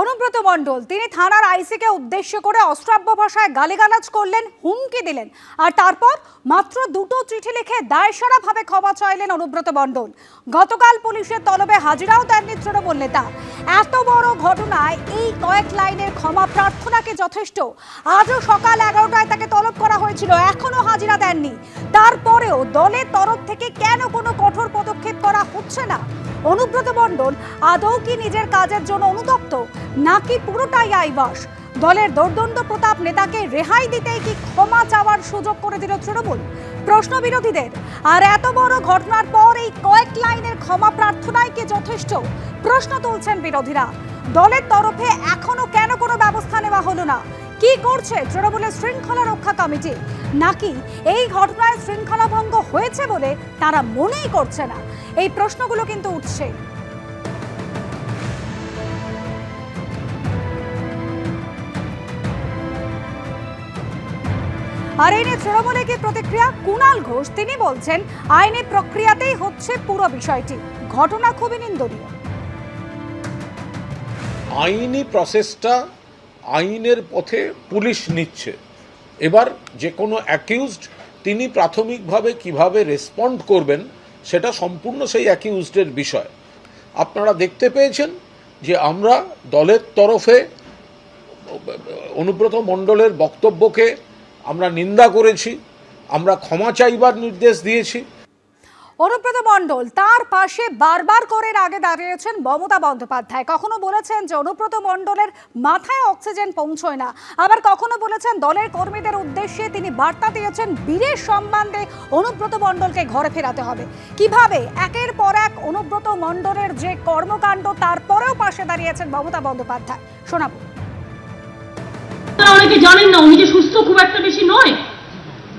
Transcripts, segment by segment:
অনুব্রত মণ্ডল, তিনি থানার আইসিকে উদ্দেশ্য করে অশ্রাব্য ভাষায় গালিগালাজ করলেন, হুমকি দিলেন। আর তারপর মাত্র দুটো চিঠি লিখে দায়সারাভাবে ক্ষমা চাইলেন অনুব্রত মণ্ডল। গতকাল পুলিশের তলবে হাজিরাও দেননি তৃণমূল নেতা। এত বড় ঘটনায় এই কয়েক লাইনের ক্ষমা প্রার্থনাকে যথেষ্ট? আজও সকাল এগারোটায় তাকে তলব করা হয়েছিল এখনও হাজিরা দেননি। তারপরেও দলের তরফ থেকে কেন কোনো কঠোর পদক্ষেপ করা হচ্ছে না? অনুব্রত মণ্ডল, আদৌ কি নিজের কাজের জন্য অনুতপ্ত? নাকি পুরোটাই আইবাস? দলের দোর্দণ্ড প্রতাপ নেতাকে রেহাই দিতেই কি ক্ষমা চাওয়ার সুযোগ করে দিল তৃণমূল? প্রশ্ন বিরোধীদের। আর এত বড় ঘটনার পর এই কয়েক লাইনের ক্ষমা প্রার্থনায় কি যথেষ্ট? প্রশ্ন তুলছেন বিরোধীরা। দলের তরফে এখনও কেন কোনো ব্যবস্থা নেওয়া হলো না? কি করছে তৃণমূলের শৃঙ্খলা রক্ষা কমিটি? নাকি এই ঘটনায় শৃঙ্খলা ভঙ্গ হয়েছে বলে তারা মনেই করছে না? এই প্রশ্নগুলো কিন্তু উঠছে। আর এই নিয়ে তৃণমূলে কি প্রতিক্রিয়া? কুণাল ঘোষ, তিনি বলছেন, আইনি প্রক্রিয়াতেই হচ্ছে পুরো বিষয়টি। ঘটনা খুবই নিন্দনীয়। আইনি প্রসেসটা আইনের পথে পুলিশ নিচ্ছে। এবার যে কোনো অ্যাকিউজড তিনি প্রাথমিকভাবে কীভাবে রেসপন্ড করবেন, সেটা সম্পূর্ণ সেই অ্যাকিউজডের বিষয়। আপনারা দেখতে পেয়েছেন যে আমরা দলের তরফে অনুব্রত মণ্ডলের বক্তব্যকে আমরা নিন্দা করেছি আমরা ক্ষমা চাইবার নির্দেশ দিয়েছি। অনুব্রত মণ্ডল তার পাশে বারবার করে এর আগে দাঁড়িয়েছেন মমতা বন্দ্যোপাধ্যায়। কখনো বলেছেন যে অনুব্রত মণ্ডলের মাথায় অক্সিজেন পৌঁছয় না। আবার কখনো বলেছেন দলের কর্মীদের উদ্দেশ্যে তিনি বার্তা দিয়েছেন বীরের সম্বন্ধে অনুব্রত মণ্ডলকে ঘরে ফেরাতে হবে। কীভাবে? একের পর এক অনুব্রত মণ্ডলের যে কর্মকাণ্ড তারপরেও পাশে দাঁড়িয়েছেন মমতা বন্দ্যোপাধ্যায়। শোনাবো। অনেকে জানেন না উনি যে সুস্থ খুব একটা বেশি নয়।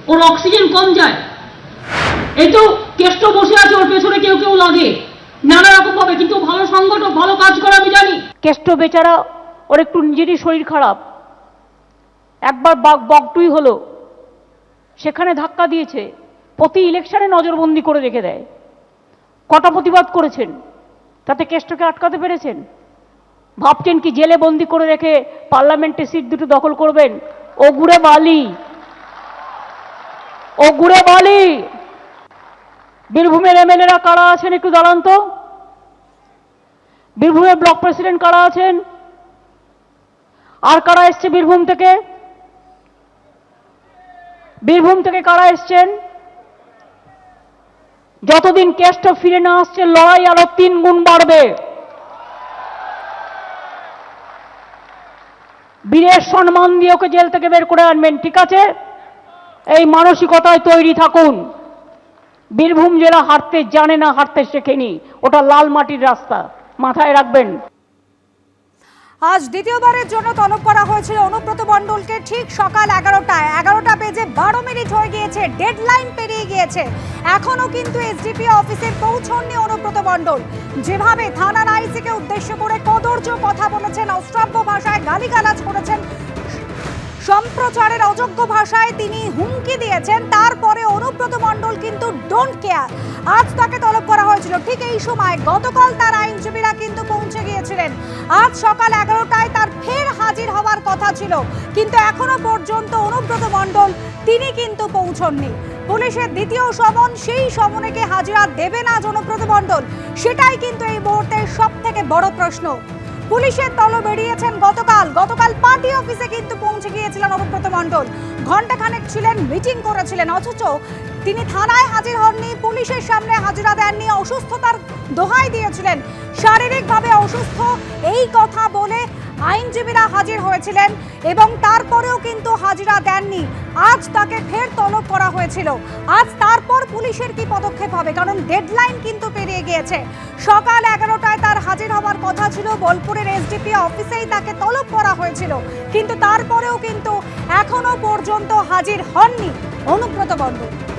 ওর অক্সিজেন কম যায়। এই তো কেষ্ট বসে আছে, ওর পেছনে কেউ কেউ লাগে। নানা রকম ভাবে, কিন্তু ভালো সংগঠক ভালো কাজ করে আমি জানি। কেষ্ট বেচারা, ওর একটু নিজেরই শরীর খারাপ। একবার বাগ বকটুই হলো। সেখানে ধাক্কা দিয়েছে। প্রতি ইলেকশনে নজরবন্দি করে রেখে দেয়। কটা প্রতিবাদ করেছেন? তাতে কেষ্টকে আটকাতে পেরেছেন? ভাবছেন কি জেলে বন্দি করে রেখে পার্লামেন্টে সিট দুটো দখল করবেন? ও গুড়ে বালি। ও গুড়ে বালি। বীরভূমের এমএলএরা কারা আছেন একটু দাঁড়ান তো? বীরভূমের ব্লক প্রেসিডেন্ট কারা আছেন? আর কারা এসছে বীরভূম থেকে? বীরভূম থেকে কারা এসছেন? যতদিন কেষ্ট ফিরে না আসছে, লড়াই আরও তিন গুণ বাড়বে। বীরের সম্মান দিয়ে ওকে জেল থেকে বের করে আনবেন, ঠিক আছে? এই মানসিকতায় তৈরি থাকুন। বীরভূম জেলা হাঁটতে জানে না, হাঁটতে শেখেনি। ওটা লাল মাটির রাস্তা, মাথায় রাখবেন। আজ দ্বিতীয়বারের জন্য তলব করা হয়েছিল অনুব্রত মণ্ডলকে। ঠিক সকাল এগারোটায়। এগারোটা বেজে বারো মিনিট হয়ে গিয়েছে। ডেডলাইন পেরিয়ে গিয়েছে। এখনও কিন্তু এসডিপি অফিসে পৌঁছননি অনুব্রত মণ্ডল। যেভাবে থানার আইসিকে উদ্দেশ্য করে কদর্য কথা বলেছেন, অশ্রাব্য ভাষায় গালিগালাজ করেছেন সম্প্রচারের অযোগ্য ভাষায় তিনি হুমকি দিয়েছেন, তারপরে অনুব্রত মণ্ডল কিন্তু ডোন্ট কেয়ার আজ তাকে তলব করা হয়েছিল। ঠিক এই সময় গতকাল তার আইনজীবীরা কিন্তু পৌঁছে গিয়েছিলেন। আজ সকাল এগারোটায় তার ফের হাজির হওয়ার কথা ছিল। কিন্তু এখনও পর্যন্ত অনুব্রত মণ্ডল তিনি কিন্তু পৌঁছননি। পুলিশের দ্বিতীয় সমন, সেই সমনেকে হাজিরা দেবে না অনুব্রত মণ্ডল সেটাই কিন্তু এই মুহূর্তে সব থেকে বড় প্রশ্ন। পুলিশের তল বেরিয়েছেন গতকাল। গতকাল পার্টি অফিসে কিন্তু পৌঁছে গিয়েছিলেন অনুব্রত মণ্ডল। ঘন্টাখানেক ছিলেন, মিটিং করেছিলেন, অথচ তিনি থানায় হাজির হননি, পুলিশের সামনে হাজিরা দেননি, অসুস্থতার দোহাই দিয়েছিলেন। শারীরিকভাবে অসুস্থ, এই কথা বলে আইনজীবীরা হাজির হয়েছিলেন এবং তারপরেও কিন্তু হাজিরা দেননি। আজ তাকে ফের তলব করা হয়েছিল। আজ তারপর পুলিশের কি পদক্ষেপ হবে? কারণ ডেডলাইন কিন্তু পেরিয়ে গিয়েছে। সকাল এগারোটায় তার হাজির হওয়ার কথা ছিল। বোলপুরের এসডিপি অফিসেই তাকে তলব করা হয়েছিল। কিন্তু তারপরেও কিন্তু এখনও পর্যন্ত হাজির হননি অনুব্রত বন্দ্যোপাধ্যায়